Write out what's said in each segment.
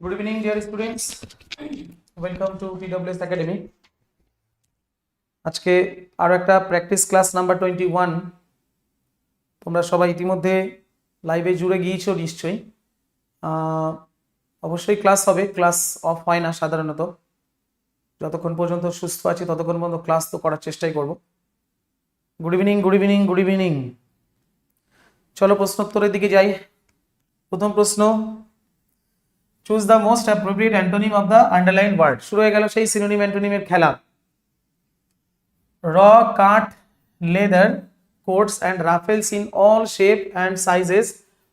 Good evening, dear students. Welcome to TWS Academy. আজকে আরও একটা practice class number twenty one তোমরা সবাই ইতিমধ্যে লাইভে জুড়ে গিয়েছো নিশ্চয়ই। অবশ্যই ক্লাস হবে ক্লাস অফ হয় না সাধারণত। যতক্ষণ পর্যন্ত সুস্থ আছি ততক্ষণ পর্যন্ত ক্লাস তো করার চেষ্টাই করব। Good evening good evening good evening চলো প্রশ্নোত্তরের দিকে যাই। প্রথম প্রশ্ন choose the most appropriate antonym of the underline word শুরু হয়ে গেল সেই সিনোনিম অ্যান্টোনিমের খেলা। Raw cut leather coats and ruffles in all shape and sizes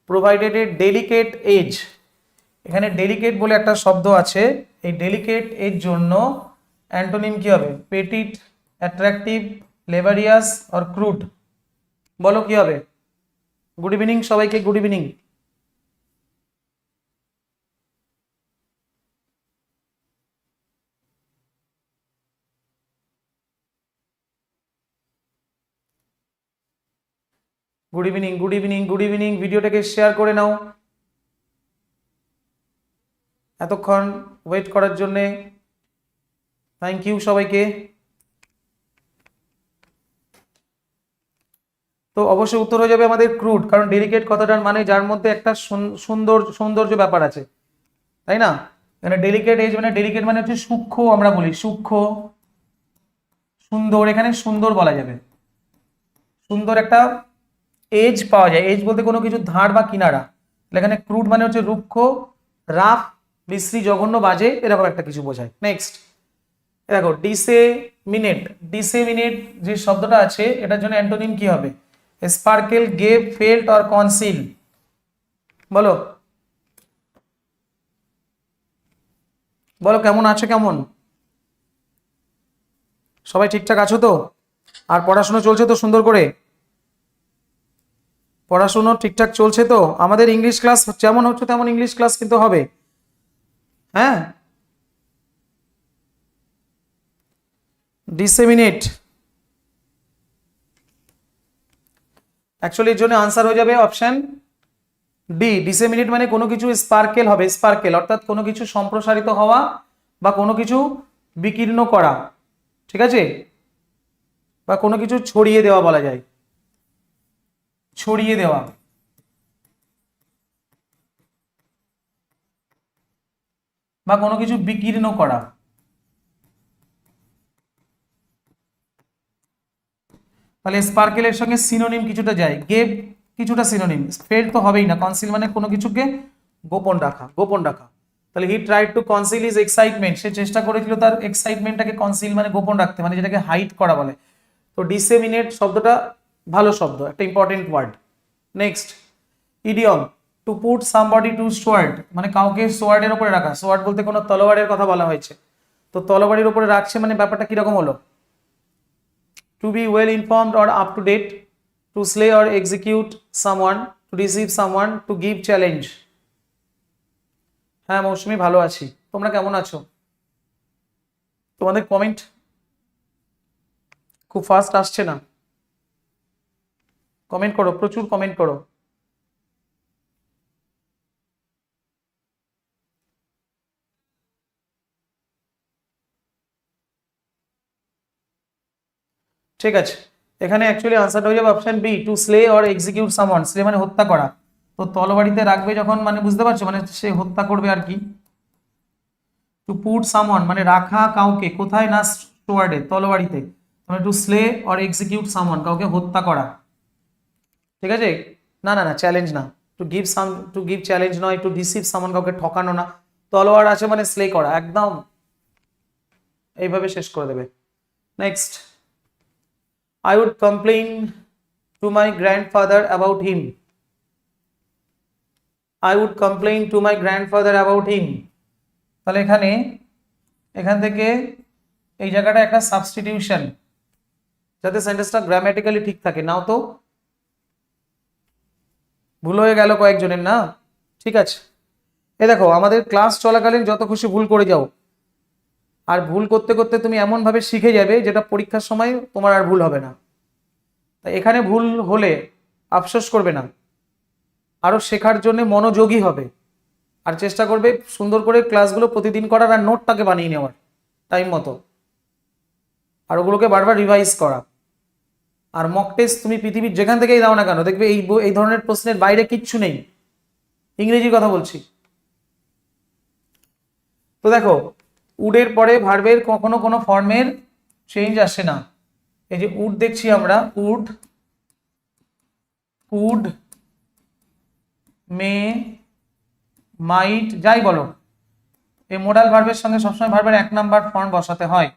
provided a delicate edge এখানে ডেলিকেট বলে একটা শব্দ আছে। এই ডেলিকেট এর জন্য অ্যান্টোনিম কি হবে? Petite attractive laborious or crude বলো কি হবে? গুড ইভিনিং সবাইকে good evening good evening good evening good evening ভিডিওটাকে শেয়ার করে নাও। এতক্ষণ ওয়েট করার জন্যে থ্যাংক ইউ সবাইকে। তো অবশ্যই উত্তর হয়ে যাবে আমাদের ক্রুড কারণ ডেলিকেট কথাটার মানে যার মধ্যে একটা সুন- সুন্দর, সৌন্দর্য ব্যাপার আছে। তাই না? মানে ডেলিকেট এজ মানে ডেলিকেট মানে হচ্ছে সূক্ষ্ম আমরা বলি, সূক্ষ্ম, সুন্দর, এখানে সুন্দর বলা যাবে। সুন্দর একটা এজ পাওয়া যায়। এজ বলতে কোনো কিছু ধার বা কিনারা। এখানে ক্রুড মানে হচ্ছে রুক্ষ, রাফ বিশ্রী জঘন্য, বাজে, এরকম একটা কিছু বোঝায়। নেক্সট দেখো ডিসে মিনিট যে শব্দটা আছে, এটার জন্য অ্যান্টোনিম কি হবে? Sparkle gave felt or conceal বলো। বলো, কেমন আছো, কেমন? সবাই ঠিকঠাক আছো তো? আর পড়াশোনা চলছে তো সুন্দর করে? পড়াশুনো ঠিকঠাক চলছে তো? আমাদের ইংলিশ ক্লাস যেমন হচ্ছে তেমন ইংলিশ ক্লাস কিন্তু হবে। হ্যাঁ? ডিসেমিনেট অ্যাকচুয়ালি এর জন্য আনসার হয়ে যাবে অপশন ডি ডিসেমিনেট মানে কোনো কিছু স্পার্কেল হবে স্পার্কেল অর্থাৎ কোনো কিছু সম্প্রসারিত হওয়া বা কোনো কিছু বিকীর্ণ করা। ঠিক আছে? বা কোনো কিছু ছড়িয়ে দেওয়া বলা যায়। ছড়িয়ে দেওয়া। বা কোনো কিছু বিকীর্ণ করা। তাহলে স্পার্কেলের সঙ্গে সিনোনিম কিছুটা যায়। গেভ কিছুটা সিনোনিম ফেল তো হবেই না। কনসিল মানে কোনো কিছুকে গোপন রাখা। গোপন রাখা। তাহলে he tried to conceal his excitement সে চেষ্টা করেছিল তার এক্সাইটমেন্টটাকে কনসিল মানে গোপন রাখতে। মানে যেটাকে হাইট করা বলে। তো ডিসেমিনেট শব্দটা ভালো শব্দ, একটা important word next idiom to put somebody to sword মানে কাউকে সোয়ার্ডের উপরে রাখা। সোয়ার্ড বলতে কোনো তলোয়ারের কথা বলা হয়েছে। তো তলোয়ারের উপরে রাখছে মানে ব্যাপারটা কীরকম হলো? To be well informed or up to date to slay or execute someone to receive someone to give challenge হ্যাঁ মৌসুমি, ভালো আছি। তোমরা কেমন আছো? তোমাদের কমেন্ট খুব ফাস্ট আসছে না। কমেন্ট করো, প্রচুর কমেন্ট করো। ঠিক আছে। এখানে অ্যাকচুয়ালি আনসারটা হয়ে যাবে option B to slay or execute someone slay মানে হত্যা করা। তো তলবাড়িতে রাখবে যখন মানে বুঝতে পারছ? মানে সে হত্যা করবে আর কি। টু পুট সামওয়ান মানে রাখা কাউকে, কোথায় না স্টোয়ার্ডে তলবাড়িতে। মানে to slay or execute someone কাউকে হত্যা করা। ঠিক আছে? না না না চ্যালেঞ্জ না। To give some to give challenge নয় টু রিসিভ সামন কাউকে ঠকানো না। তলোয়ার আছে মানে স্লে করা, একদম। এইভাবে শেষ করে দেবে। Next I would complain to my grandfather about him I would complain to my grandfather about him তাহলে এখানে, এখান থেকে এই জায়গাটা একটা সাবস্টিটিউশন যাতে সেন্টেন্সটা গ্রামেটিক্যালি ঠিক থাকে। নাও তো ভুল হয়ে গেল কয়েকজনের, না? ঠিক আছে। এ দেখো, আমাদের ক্লাস চলাকালীন যত খুশি ভুল করে যাও। আর ভুল করতে করতে তুমি এমনভাবে শিখে যাবে যেটা পরীক্ষার সময় তোমার আর ভুল হবে না। তাই এখানে ভুল হলে আফসোস করবে না। আরও শেখার জন্য মনোযোগী হবে। আর চেষ্টা করবে সুন্দর করে ক্লাসগুলো প্রতিদিন করার আর নোটটাকে বানিয়ে নেওয়ার টাইম মতো। আর ওগুলোকে বারবার রিভাইজ করা। আর মক টেস্ট তুমি পৃথিবীর যেখান থেকেই দাও না কেন, দেখবে এই এই ধরনের প্রশ্নের বাইরে কিচ্ছু নেই। ইংরেজির কথা বলছি। তো দেখো, উডের পরে ভার্বের কখনো কোনো ফর্মের চেঞ্জ আসে না। এই যে উড দেখছি আমরা, উড উড, মে, মাইট, যাই বলো। এই মোডাল ভার্বের সঙ্গে সবসময় ভার্বের এক নাম্বার ফর্ম বসাতে হয়।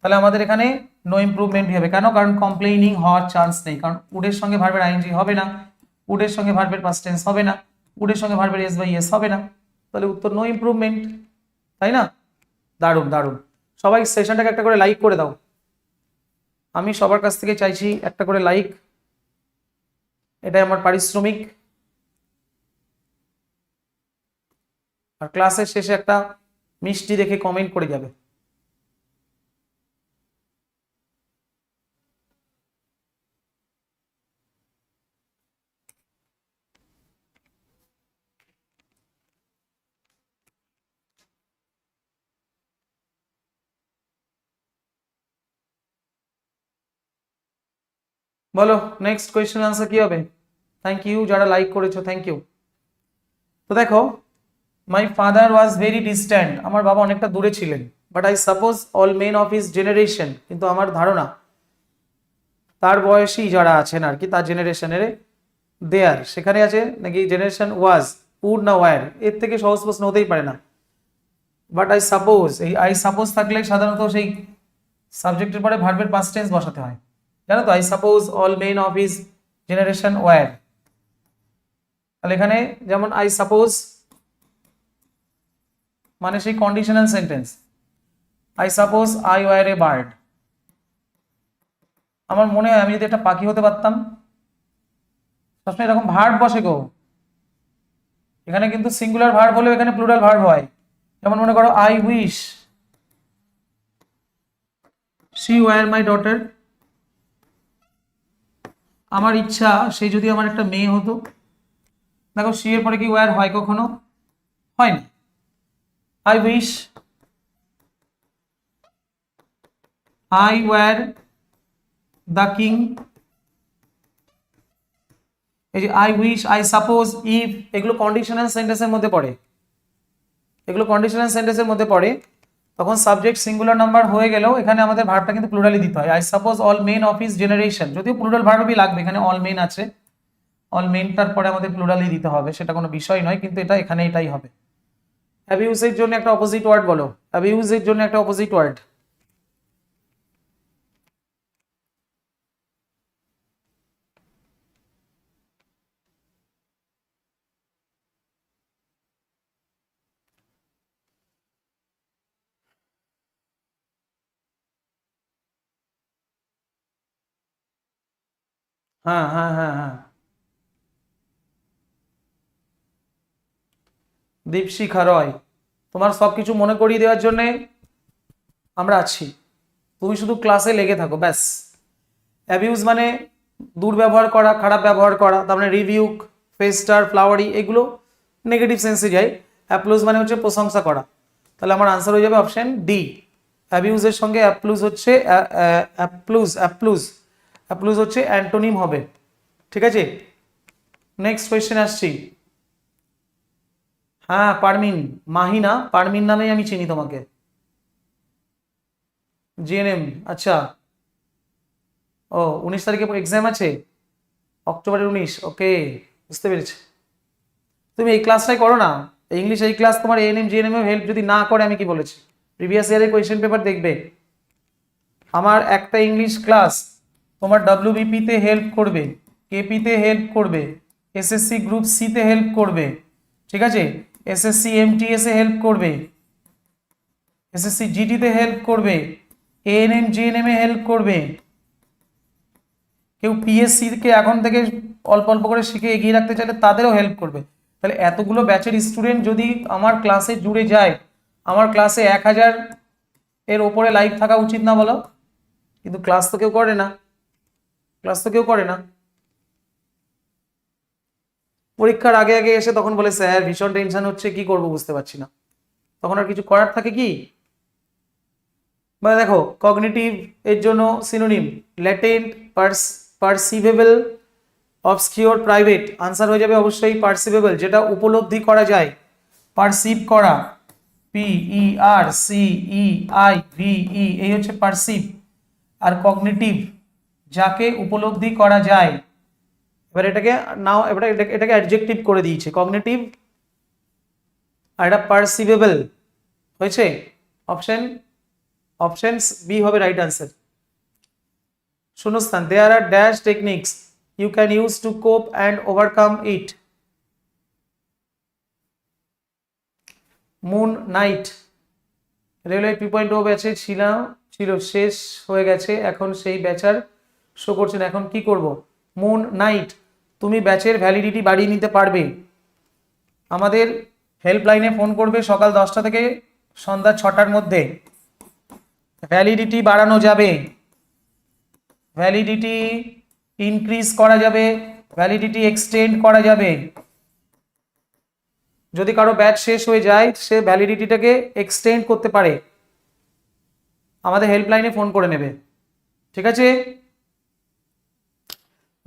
তাহলে আমাদের এখানে নো ইমপ্রুভমেন্ট হবে। কেন? কারণ কমপ্লেইনিং হওয়ার চান্স নেই। কারণ উডের সঙ্গে ভার্বের আইএনজি হবে না। উডের সঙ্গে ভার্বের পাস্ট টেন্স হবে না। উডের সঙ্গে ভার্বের এস বাই এস হবে না। তাহলে উত্তর নো ইম্প্রুভমেন্ট তাই না? দারুণ দারুণ। সবাই সেশনটাকে একটা করে লাইক করে দাও। আমি সবার কাছ থেকে চাইছি একটা করে লাইক এটাই আমার পারিশ্রমিক। আর ক্লাসের শেষে একটা মিষ্টি দেখে কমেন্ট করে যাবে। বলো নেক্সট কোয়েশ্চেন আনসার কি হবে? থ্যাংক ইউ যারা লাইক করেছ থ্যাংক ইউ তো দেখো my father was very distant আমার বাবা অনেকটা দূরে ছিলেন but I suppose all men of his generation কিন্তু আমার ধারণা, তার বয়সী যারা আছেন আর কি, তার জেনারেশনের দেয়ার সেখানে আছে নাকি জেনারেশন ওয়াজ উড না ওয়ার এর থেকে সহজ প্রশ্ন হতেই পারে না। বাট আই সাপোজ এই আই সাপোজ থাকলে সাধারণত সেই সাবজেক্টের পরে ভার্বের পাস্ট টেন্স বসাতে হয়। জানো তো I suppose all men of his generation were তাহলে এখানে যেমন আই সাপোজ মানে সেই conditional sentence I suppose I were a bird আমার মনে হয় আমি যদি একটা পাখি হতে পারতাম, সবসময় এরকম ভার্ব বসে গো। এখানে কিন্তু সিঙ্গুলার ভার্ব হলেও এখানে প্লুরাল ভার্ব হয়। যেমন মনে করো I wish she were my daughter আমার ইচ্ছা, সে যদি আমার একটা মেয়ে হতো। দেখো, সি এর পরে কি ওয়ার হয় কখনো? হয় না I wish I were the king এই যে I wish I suppose if এগুলো কন্ডিশনাল সেন্টেন্সের মধ্যে পড়ে। এগুলো কন্ডিশনাল সেন্টেন্সের মধ্যে পড়ে। তখন সাবজেক্ট সিঙ্গুলার নাম্বার হয়ে গেলেও এখানে আমাদের ভার্বটা কিন্তু প্লুরালি দিতে হয়। I suppose all men of his generation যদিও প্লুরাল ভার্বই লাগবে, এখানে অল মেন আছে। অল মেনটার পরে আমাদের প্লুরালি দিতে হবে, সেটা কোনো বিষয় নয়, কিন্তু এটা এখানে এটাই হবে। অ্যাবিউজের জন্য একটা অপোজিট ওয়ার্ড বলো। অ্যাবিউজের জন্য একটা অপোজিট ওয়ার্ড হ্যাঁ হ্যাঁ হ্যাঁ হ্যাঁ। দীপশিখা রয়, তোমার সব কিছু মনে করিয়ে দেওয়ার জন্যে আমরা আছি। তুমি শুধু ক্লাসে লেগে থাকো, ব্যাস। অ্যাবিউজ মানে দুর্ব্যবহার করা, খারাপ ব্যবহার করা, তার মানে রিভিউক ফেস্টার ফ্লাওয়ারি এগুলো নেগেটিভ সেন্সে যায়। অ্যাপ্লুজ মানে হচ্ছে প্রশংসা করা। তাহলে আমার আনসার হয়ে যাবে অপশন ডি অ্যাবিউজের সঙ্গে অ্যাপ্লুজ হচ্ছে অ্যাপ্লুজ অ্যাপ্লুজ অ্যাপ্লুজ হচ্ছে অ্যান্টোনিম হবে। ঠিক আছে? নেক্সট কোয়েশ্চেন আসছি। হ্যাঁ পারমিন মাহিনা পারমিন নামেই আমি চিনি তোমাকে। জিএনএম আচ্ছা। ও, উনিশ তারিখে এক্সাম আছে? অক্টোবরের উনিশ ওকে বুঝতে পেরেছি। তুমি এই ক্লাসটাই করো না। ইংলিশ এই ক্লাস তোমার এএনএম জিএনএম এ হেল্প যদি না করে, আমি কি বলেছি? প্রিভিয়াস ইয়ারের কোয়েশ্চেন পেপার দেখবে। আমার একটা ইংলিশ ক্লাস তোমার ডাব্লিউবিপিতে হেল্প করবে কেপিতে হেল্প করবে এসএসসি গ্রুপ সিতে হেল্প করবে, ঠিক আছে? এসএসসি এমটিএস হেল্প করবে এসএসসি জিডিতে হেল্প করবে এএনএম জিএনএম এ হেল্প করবে। কেউ পিএসসি কে এখন থেকে অল্প অল্প করে শিখে এগিয়ে রাখতে চাইলে তাদেরও হেল্প করবে। তাহলে এতগুলো ব্যাচের স্টুডেন্ট যদি আমার ক্লাসে জুড়ে যায়, আমার ক্লাসে এক হাজার এর ওপরে লাইভ থাকা উচিত না বলো? কিন্তু ক্লাস তো কেউ করে না। ক্লাস তো কেউ করে না। পরীক্ষার আগে আগে এসে তখন বলে, স্যার, ভীষণ টেনশন হচ্ছে, কি করব বুঝতে পারছি না। তখন আর কিছু করার থাকে কি? মানে দেখো কগনিটিভ এর জন্য synonym latent perceivable obscure private answer হয়ে যাবে অবশ্যই পারসিভেবল যেটা উপলব্ধি করা যায়। পারসিভ করা P E R C E I V E এই হচ্ছে পারসিভ আর কগনিটিভ যাকে উপলব্ধি করা যায়। এবার এটাকে নাও এবার এটাকে অ্যাডজেক্টিভ করে দিয়েছে। কগনেটিভ আর এটা পারসিভেবল হয়েছে? অপশন অপশনস বি হবে রাইট আনসার শূন্যস্থান there are dash techniques you can use to cope and overcome it moon night railway two point O ব্যাচে ছিলাম ছিল শেষ হয়ে গেছে। এখন সেই ব্যাচার শো করছে না এখন কি করব? মুন নাইট তুমি ব্যাচের ভ্যালিডিটি বাড়িয়ে নিতে পারবে। আমাদের হেল্পলাইনে ফোন করবে সকাল দশটা থেকে সন্ধ্যা ছটার মধ্যে। ভ্যালিডিটি বাড়ানো যাবে। ভ্যালিডিটি ইনক্রিজ করা যাবে। ভ্যালিডিটি এক্সটেন্ড করা যাবে। যদি কারও ব্যাচ শেষ হয়ে যায়, সে ভ্যালিডিটিটাকে এক্সটেন্ড করতে পারে। আমাদের হেল্পলাইনে ফোন করে নেবে। ঠিক আছে?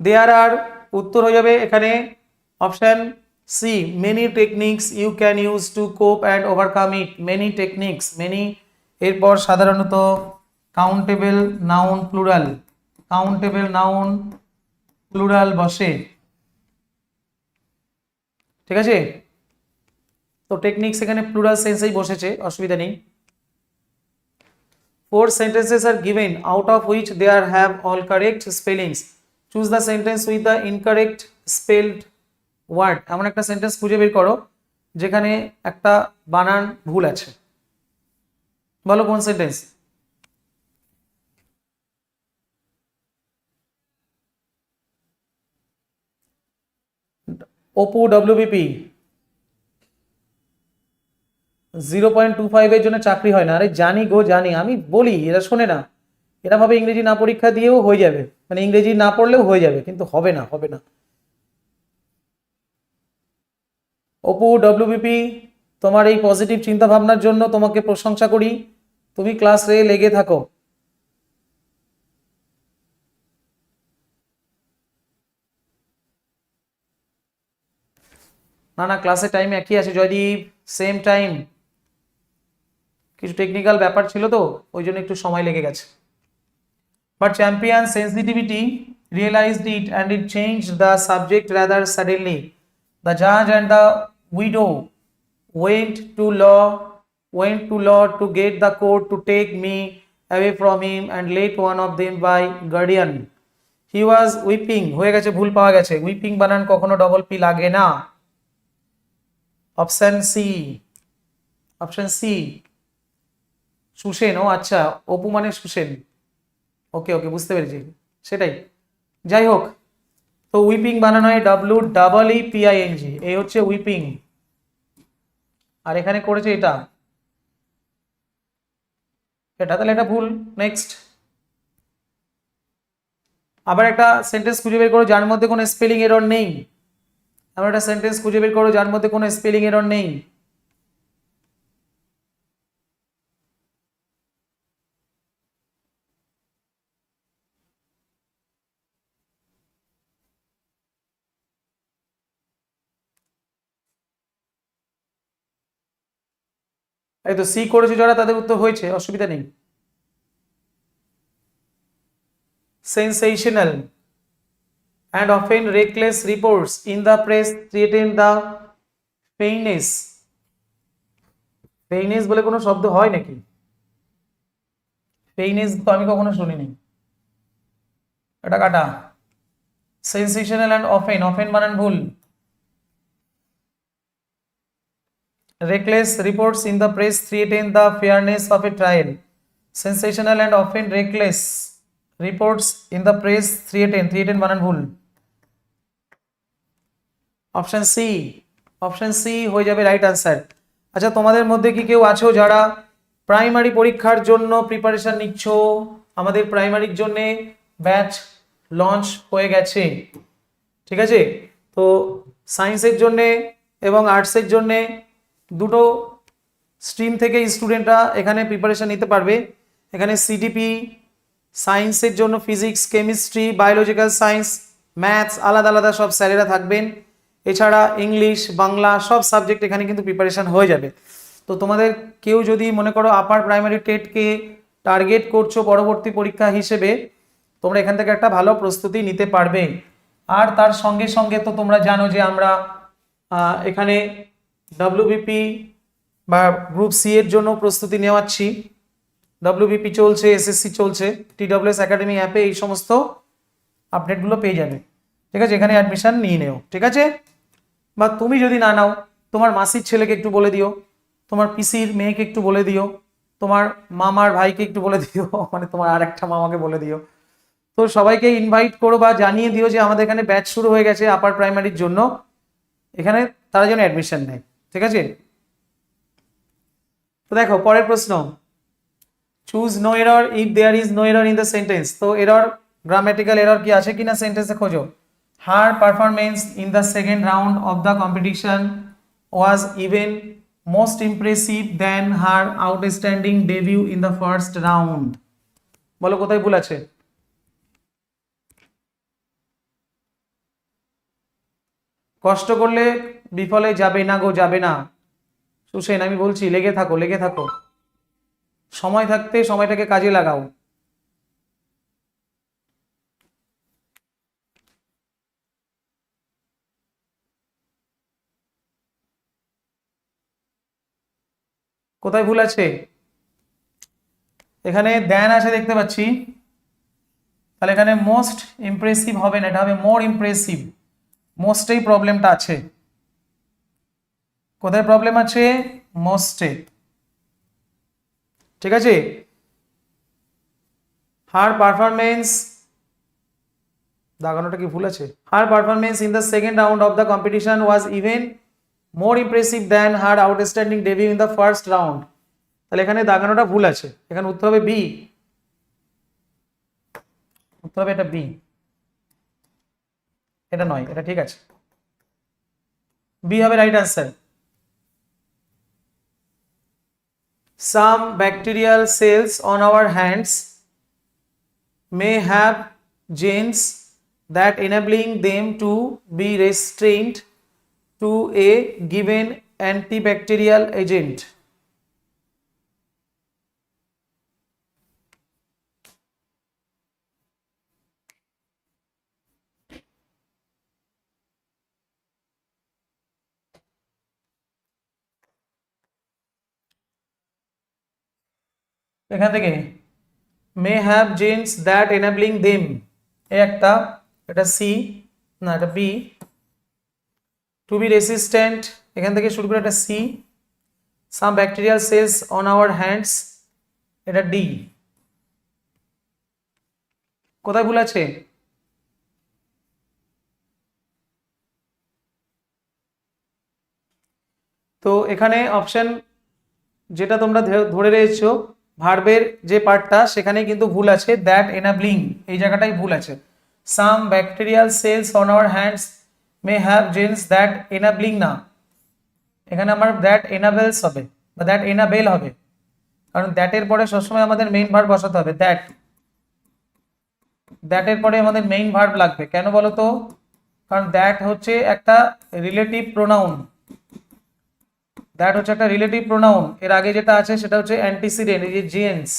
দেয়ার আর উত্তর হয়ে যাবে এখানে option C many techniques you can use to cope and overcome it many techniques many এরপর সাধারণত countable noun plural countable noun plural বসে। ঠিক আছে? তো টেকনিক্স এখানে প্লুরাল সেন্সেই বসেছে, অসুবিধা নেই। Four sentences are given, out of which there have all correct spellings. Choose the sentence with the incorrect spelled word এমন একটা সেন্টেন্স খুঁজে বের করো, যেখানে একটা বানান ভুল আছে। বলো কোন সেন্টেন্স ওপো ডব্লিউবিপি জিরো পয়েন্ট টু ফাইভের জন্য চাকরি হয় না। আরে জানি গো, জানি। আমি বলি, এরা শোনে না। এরা ভাবে ইংরেজি না পরীক্ষা দিয়েও হয়ে যাবে। মানে ইংরেজি না পড়লেও হয়ে যাবে, কিন্তু হবে না হবে না। অপু ডব্লিউবিপি তোমার এই পজিটিভ চিন্তা ভাবনার জন্য তোমাকে প্রশংসা করি। তুমি ক্লাসে লেগে থাকো। না না ক্লাসের টাইম একই আছে, জয়দীপ সেম টাইম কিছু টেকনিক্যাল ব্যাপার ছিল তো, ওই জন্য একটু সময় লেগে গেছে। But champion sensitivity realized it and it change the subject rather suddenly the জাজ and the widow went to law, went to law to get the court to take me away from him and let one of them by guardian. He was weeping. হয়ে গেছে, ভুল পাওয়া গেছে। Whipping বানান কখনো double P লাগে না। Option C option C Susen ও আচ্ছা অপু মানে সুসেন ওকে ওকে বুঝতে পেরেছি। সেটাই। যাই হোক, তো উইপিং বানানো হয় ডাব্লু ডাবল ই পিআইএনজি এই হচ্ছে উইপিং আর এখানে করেছে এটা। এটা তাহলে এটা ভুল। নেক্সট আবার একটা সেন্টেন্স খুঁজে বের করো যার মধ্যে কোনো স্পেলিং এরর নেই। আবার একটা সেন্টেন্স খুঁজে বের করো যার মধ্যে কোনো স্পেলিং এরর নেই। তো সি করেছে, যারা তাদের উত্তর হয়েছে, অসুবিধা নেই। Sensational and often reckless reports in the press created the fainness fainness বলে কোনো শব্দ হয় নাকি? ফেইনেস তো আমি কখনো শুনিনি। এটা কাটা। সেন্সেশনাল অ্যান্ড অফেন অফেন বানান ভুল। Reckless reports in the press threaten the fairness of a trial sensational and often reckless reports in the press threaten threaten বানান ভুল অপশন সি অপশন সি হয়ে যাবে রাইট আনসার আচ্ছা তোমাদের মধ্যে কি কেউ আছো যারা প্রাইমারি পরীক্ষার জন্য প্রিপারেশন নিচ্ছ আমাদের প্রাইমারির জন্য ব্যাচ লঞ্চ হয়ে গেছে ঠিক আছে তো সায়েন্সের জন্যে এবং আর্টসের জন্যে দুটো স্ট্রিম থেকে স্টুডেন্টরা এখানে প্রিপারেশন নিতে পারবে। এখানে সিডিপি সায়েন্সের জন্য physics chemistry biological science maths আলাদা আলাদা সব স্যারেরা থাকবেন। এছাড়া ইংলিশ, বাংলা সব সাবজেক্ট এখানে কিন্তু প্রিপারেশান হয়ে যাবে। তো তোমাদের কেউ যদি মনে করো আপার প্রাইমারি টেটকে টার্গেট করছ পরবর্তী পরীক্ষা হিসেবে, তোমরা এখান থেকে একটা ভালো প্রস্তুতি নিতে পারবে। আর তার সঙ্গে সঙ্গে তো তোমরা জানো যে আমরা এখানে ডাব্লিউবিপি বা গ্রুপ সি এর জন্য প্রস্তুতি নেওয়াচ্ছি। ডাব্লিউবিপি চলছে এসএসসি চলছে টিডব্লিউএস একাডেমি অ্যাপে এই সমস্ত আপডেটগুলো পেয়ে যাবে। ঠিক আছে? এখানে অ্যাডমিশন নিয়ে নেও। ঠিক আছে? বা তুমি যদি না নাও, তোমার মাসির ছেলেকে একটু বলে দিও, তোমার পিসির মেয়েকে একটু বলে দিও, তোমার মামার ভাইকে একটু বলে দিও মানে তোমার আর একটা মামাকে বলে দিও। তো সবাইকে ইনভাইট করো বা জানিয়ে দিও যে আমাদের এখানে ব্যাচ শুরু হয়ে গেছে আপার প্রাইমারির জন্য। এখানে তারা যেন অ্যাডমিশন নেয়। ঠিক আছে? তো দেখো, পরের প্রশ্ন। Choose no error if there is no error in the sentence তো এরর গ্রামেটিক্যাল এরর কি আছে কিনা সেন্টেন্সে খোঁজো। Her performance in the second round of the competition was even most impressive then her outstanding debut in the first round বলো, কোথায় ভুল আছে? কষ্ট করলে বিফলে যাবে না গো, যাবে না। সুসেন, আমি বলছি, লেগে থাকো লেগে থাকো। সময় থাকতে সময়টাকে কাজে লাগাও। কোথায় ভুল আছে? এখানে দেন আছে দেখতে পাচ্ছি। তাহলে এখানে মোস্ট ইমপ্রেসিভ হবে না, এটা হবে মোর ইমপ্রেসিভ মোস্টেই প্রবলেমটা আছে। কোথায় প্রবলেম আছে? মোস্টে। ঠিক আছে? হার পারফরমেন্স দাগানোটা কি ভুল আছে? Her performance in the second round of the competition was even more impressive than her outstanding debut in the first round তাহলে এখানে দাগানোটা ভুল আছে। এখানে উত্তর হবে বি উত্তর হবে এটা বি এটা নয় এটা ঠিক আছে বি হবে right answer some bacterial cells on our hands may have genes that enabling them to be restrained to a given antibacterial agent এখান থেকে। May have genes that enabling them a একটা, এটা সি না, এটা B two B resistant এখান থেকে শুরু করে এটা C some bacterial cells on our hands এটা ডি কোথায় ভুল আছে? তো এখানে অপশন যেটা তোমরা ধরে রয়েছো ভার্বের যে পার্টটা সেখানে কিন্তু ভুল আছে। দ্যাট এনাবলিং এই জায়গাটাই ভুল আছে। Some bacterial cells on our hands may have genes that enabling না। এখানে আমার দ্যাট এনাবেলস হবে বা দ্যাট এনাবেল হবে। কারণ দ্যাটের পরে সবসময় আমাদের মেইন ভার্ব বসাতে হবে দ্যাট দ্যাটের পরে আমাদের মেইন ভার্ব লাগবে। কেন বলো তো কারণ দ্যাট হচ্ছে একটা রিলেটিভ প্রোনাউন দ্যাট হচ্ছে একটা রিলেটিভ প্রোনাউন। এর আগে যেটা আছে সেটা হচ্ছে অ্যান্টিসিডেন্ট, এই যে জেন্স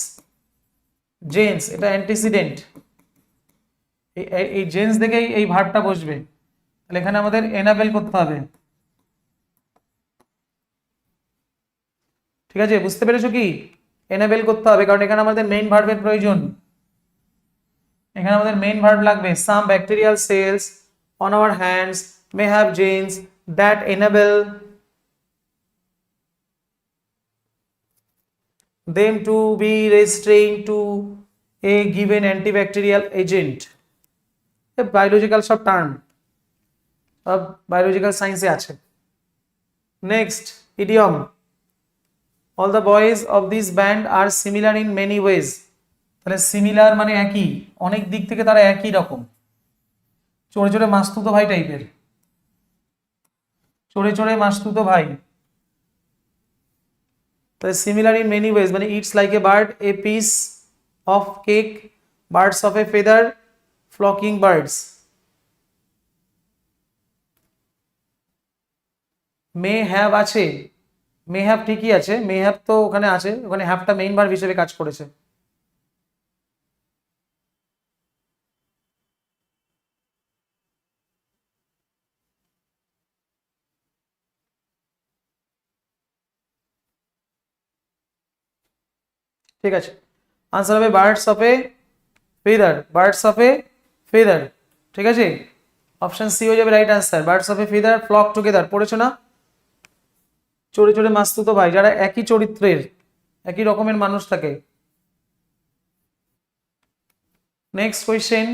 জেন্স এটা অ্যান্টিসিডেন্ট। এই জেন্স দেখেই এই ভার্বটা বসবে। তাহলে এখানে আমাদের এনাবেল করতে হবে। ঠিক আছে, বুঝতে পেরেছ কি? এনাবেল করতে হবে, কারণ এখানে আমাদের মেইন ভার্বের প্রয়োজন। এখানে আমাদের মেইন ভার্ব লাগবে some bacterial cells on our hands may have genes that enable them to be restrained to a given antibacterial agent. Biological সব টার্ম সব বায়োলজিক্যাল সায়েন্সে আছে। Next idiom all the boys of this band are similar in many ways তাহলে similar মানে একই। অনেক দিক থেকে তারা একই রকম। চোরে চোরে মাস্তুতো ভাই টাইপের চড়ে চড়ে মাসতুতো ভাই। তাহলে সিমিলার ইন মেনি ওয়েজ মানে it's like a bird a piece of cake birds of a feather flocking birds may have আছে মে হ্যাভ ঠিকই আছে মে হ্যাভ তো ওখানে আছে, ওখানে হ্যাভটা মেইন ভার্ব হিসেবে কাজ করেছে। ঠিক আছে। আনসার হবে birds of a feather birds of a feather ঠিক আছে? অপশন সি হয়ে যাবে right answer birds of a feather flock together পড়েছো না? চড়ে চড়ে মাস্তুতো ভাই, যারা একই চরিত্রের, একই রকমের মানুষ থাকে। Next question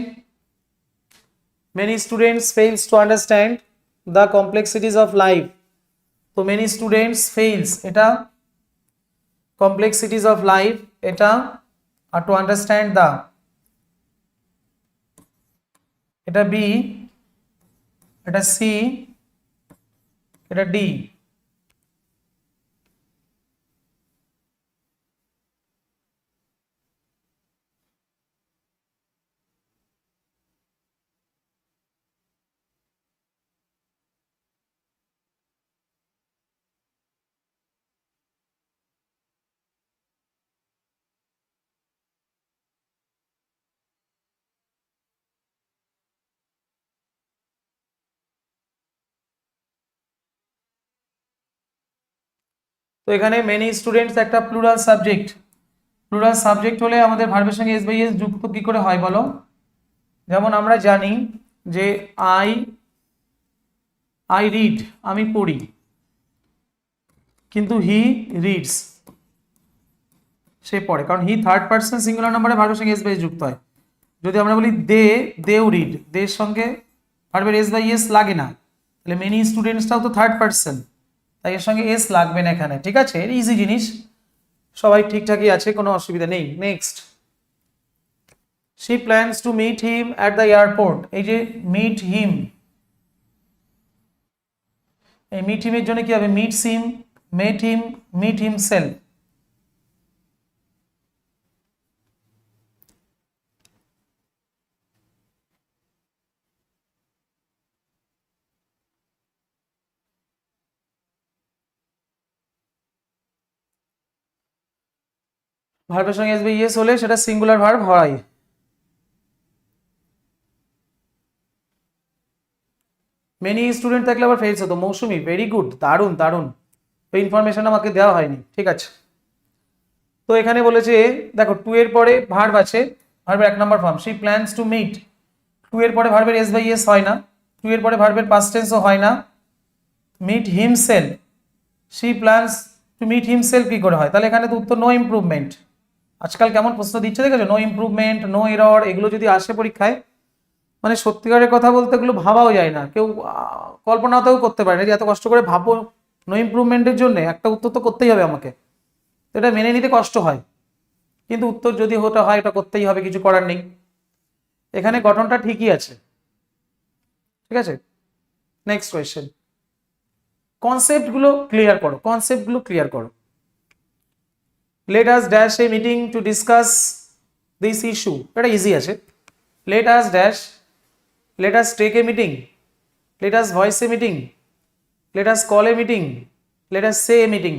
many students fails to understand the complexities of life তো মেনি স্টুডেন্টস ফেইলস এটা complexities of life এটা আর টু আন্ডারস্ট্যান্ড দা এটা বি এটা সি এটা ডি তো এখানে মেনি স্টুডেন্টস একটা প্লুরাল সাবজেক্ট প্লুরাল সাবজেক্ট হলে আমাদের ভার্বের সঙ্গে এস বাই এস যুক্ত কি করে হয় বলো? যেমন আমরা জানি যে আই আই রিড আমি পড়ি। কিন্তু হি রিডস সে পড়ে। কারণ হি থার্ড পার্সন সিঙ্গুলার নাম্বারে ভার্বের সঙ্গে এস বাই এস যুক্ত হয়। যদি আমরা বলি দে, দেও রিড দের সঙ্গে ভার্বের এস বাই এস লাগে না। তাহলে মেনি স্টুডেন্টসটাও তো থার্ড পার্সন তাই এর সঙ্গে এস লাগবে না এখানে, ঠিক আছে? ইজি জিনিস। সবাই ঠিকঠাকই আছে, কোনো অসুবিধা নেই। Next she plans to meet him at the airport এই যে মিট হিম এই মিট হিমের জন্য কি হবে? Meet seem met him meet him sell ভার্বের সঙ্গে আসবে ইয়েস হলে সেটা সিঙ্গুলার ভার্ব হয়। মেনি স্টুডেন্ট থাকলে আবার ফেলছে হতো। মৌসুমি ভেরি গুড দারুণ দারুণ। ওই ইনফরমেশন আমাকে দেওয়া হয়নি, ঠিক আছে। তো এখানে বলেছে, দেখো টু এর পরে ভার্ব আছে ভার্বের এক নম্বর form she plans to meet to এর পরে ভার্বের এস বাই এস হয় না। টু এর পরে ভার্বের পাস্ট টেন্সও হয় না। Meet himself she plans to meet himself কী করে হয়? তাহলে এখানে তো উত্তর নো ইমপ্রুভমেন্ট আজকাল কেমন প্রশ্ন দিচ্ছে দেখেছ? নো ইমপ্রুভমেন্ট নো এরর এগুলো যদি আসে পরীক্ষায় মানে সত্যিকারের কথা বলতে এগুলো ভাবাও যায় না। কেউ কল্পনাতেও করতে পারে না যে এত কষ্ট করে ভাবো নো ইমপ্রুভমেন্টের জন্য একটা উত্তর তো করতেই হবে আমাকে। এটা মেনে নিতে কষ্ট হয়। কিন্তু উত্তর যদি হতে হয়, এটা করতেই হবে, কিছু করার নেই। এখানে গঠনটা ঠিকই আছে। ঠিক আছে? নেক্সট কোয়েশ্চেন কনসেপ্টগুলো ক্লিয়ার করো। কনসেপ্টগুলো ক্লিয়ার করো। Let us dash a meeting to discuss this issue এটা ইজি আছে। Let us dash let us take a meeting let us voice a meeting let us call a meeting let us say a meeting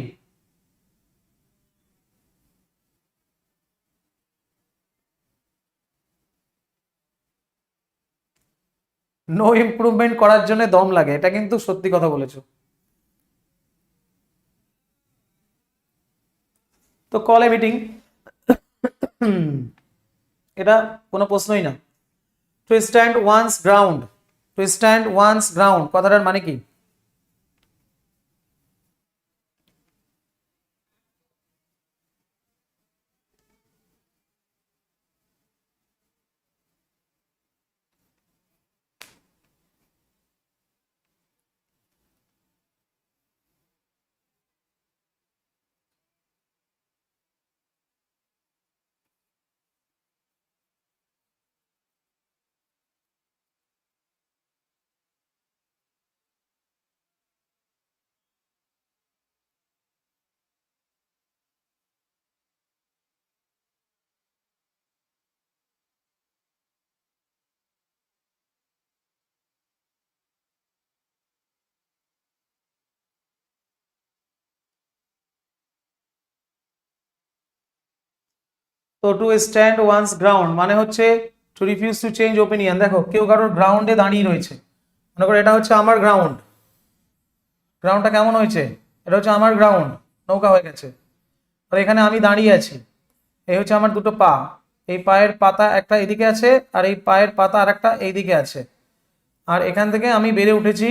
no improvement করার জন্য দম লাগে, এটা কিন্তু সত্যি কথা বলেছ। তো কল মিটিং এটা কোনো প্রশ্নই না। To stand one's ground to stand one's ground কথাটার মানে কি? তো টু স্ট্যান্ড ওয়ান্স গ্রাউন্ড মানে হচ্ছে to refuse to change opinion দেখো, কেউ কারোর গ্রাউন্ডে দাঁড়িয়ে রয়েছে। মনে করো এটা হচ্ছে আমার গ্রাউন্ড গ্রাউন্ডটা কেমন হয়েছে? এটা হচ্ছে আমার গ্রাউন্ড নৌকা হয়ে গেছে। আর এখানে আমি দাঁড়িয়ে আছি। এই হচ্ছে আমার দুটো পা। এই পায়ের পাতা একটা এদিকে আছে, আর এই পায়ের পাতা আর একটা এইদিকে আছে। আর এখান থেকে আমি বেড়ে উঠেছি।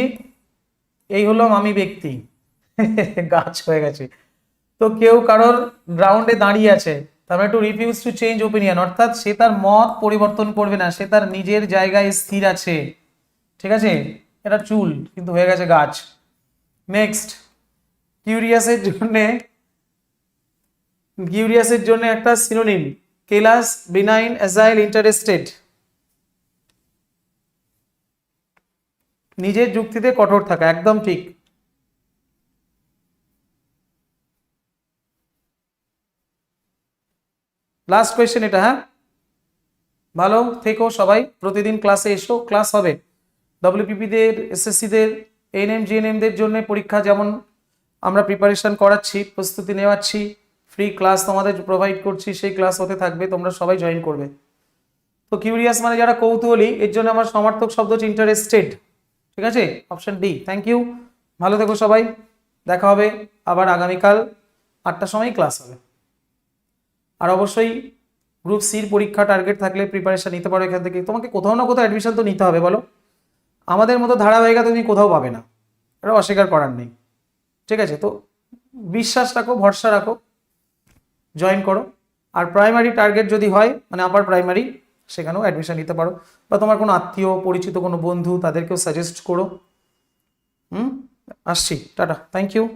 এই হলো আমি ব্যক্তি। গাছ হয়ে গেছে। তো কেউ কারোর গ্রাউন্ডে দাঁড়িয়ে আছে। তার মানে to refuse to change opinion অর্থাৎ সে তার মত পরিবর্তন করবে না, সে তার নিজের জায়গায় স্থির আছে। ঠিক আছে? এটা চুল, কিন্তু হয়ে গেছে গাছ। নেক্সট কিউরিয়াসের জন্যে কিউরিয়াসের জন্য একটা synonym callous benign agile interested নিজের যুক্তিতে কঠোর থাকা, একদম ঠিক। লাস্ট কোয়েশ্চেন এটা হ্যাঁ? ভালো থেকো সবাই, প্রতিদিন ক্লাসে এসো ক্লাস হবে। ডব্লিউপিপিদের এসএসসিদের এনএম জিএনএমদের জন্য পরীক্ষা যেমন আমরা প্রিপারেশন করাচ্ছি, প্রস্তুতি নেওয়াচ্ছি ফ্রি ক্লাস তোমাদের প্রোভাইড করছি, সেই ক্লাস হতে থাকবে, তোমরা সবাই জয়েন করবে। তো কিউরিয়াস মানে যারা কৌতূহলী, এর জন্য আমার সমার্থক শব্দ হচ্ছে ইন্টারেস্টেড ঠিক আছে? অপশন ডি থ্যাংক ইউ ভালো থেকো সবাই, দেখা হবে আবার আগামীকাল আটটার সময় ক্লাস হবে। আর অবশ্যই গ্রুপ সির পরীক্ষা টার্গেট থাকলে প্রিপারেশান নিতে পারো এখান থেকে। তোমাকে কোথাও না কোথাও অ্যাডমিশন তো নিতে হবে, বলো। আমাদের মতো ধারাবাহিকতা তুমি কোথাও পাবে না। এটা অস্বীকার করার নেই। ঠিক আছে? তো বিশ্বাস রাখো, ভরসা রাখো জয়েন করো। আর প্রাইমারি টার্গেট যদি হয় মানে আপার প্রাইমারি সেখানেও অ্যাডমিশন নিতে পারো। বা তোমার কোনো আত্মীয়, পরিচিত, কোনো বন্ধু, তাদেরকেও সাজেস্ট করো। হুম? আসছি। টাটা। Thank you